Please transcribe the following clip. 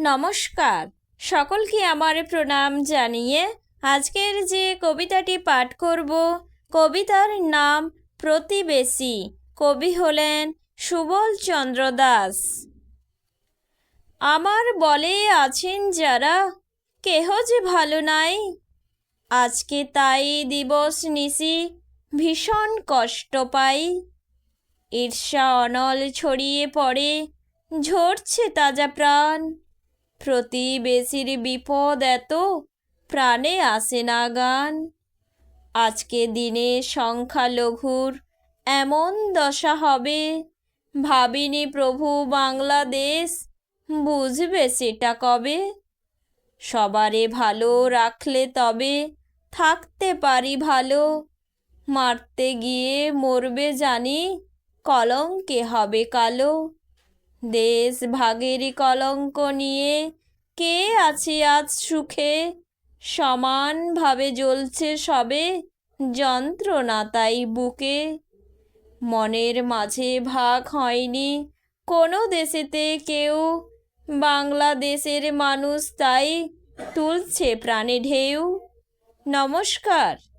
নমস্কার। সকলকে আমার প্রণাম জানিয়ে আজকের যে কবিতাটি পাঠ করব, কবিতার নাম প্রতিবেশী। কবি হলেন সুবল চন্দ্র দাস। আমার বলে আছেন যারা, কেহ যে ভালো নাই। আজকে তাই দিবস নিশি, ভীষণ কষ্ট পাই। ঈর্ষা অনল ছড়িয়ে পড়ে, ঝরছে তাজা প্রাণ। প্রতিবেশীর বিপদ এত? প্রাণে আসে না গান। আজকে দিনে সংখ্যালঘুর এমন দশা হবে। ভাবিনি প্রভু বাংলাদেশ, বুঝবে সেটা কবে? সবারে ভালো রাখলে তবে থাকতে পারি ভালো। মারতে গিয়ে মরবে জানি কলঙ্কে হবে কালো। দেশ ভাগেরই কলঙ্ক নিয়ে কে আছে আজ সুখে? সমানভাবে জ্বলছে সবে যন্ত্রণা তাই বুকে। মনের মাঝে ভাগ হয়নি কোনো দেশেতে কেউ। বাংলাদেশের মানুষ তাই তুলছে প্রাণে ঢেউ। নমস্কার।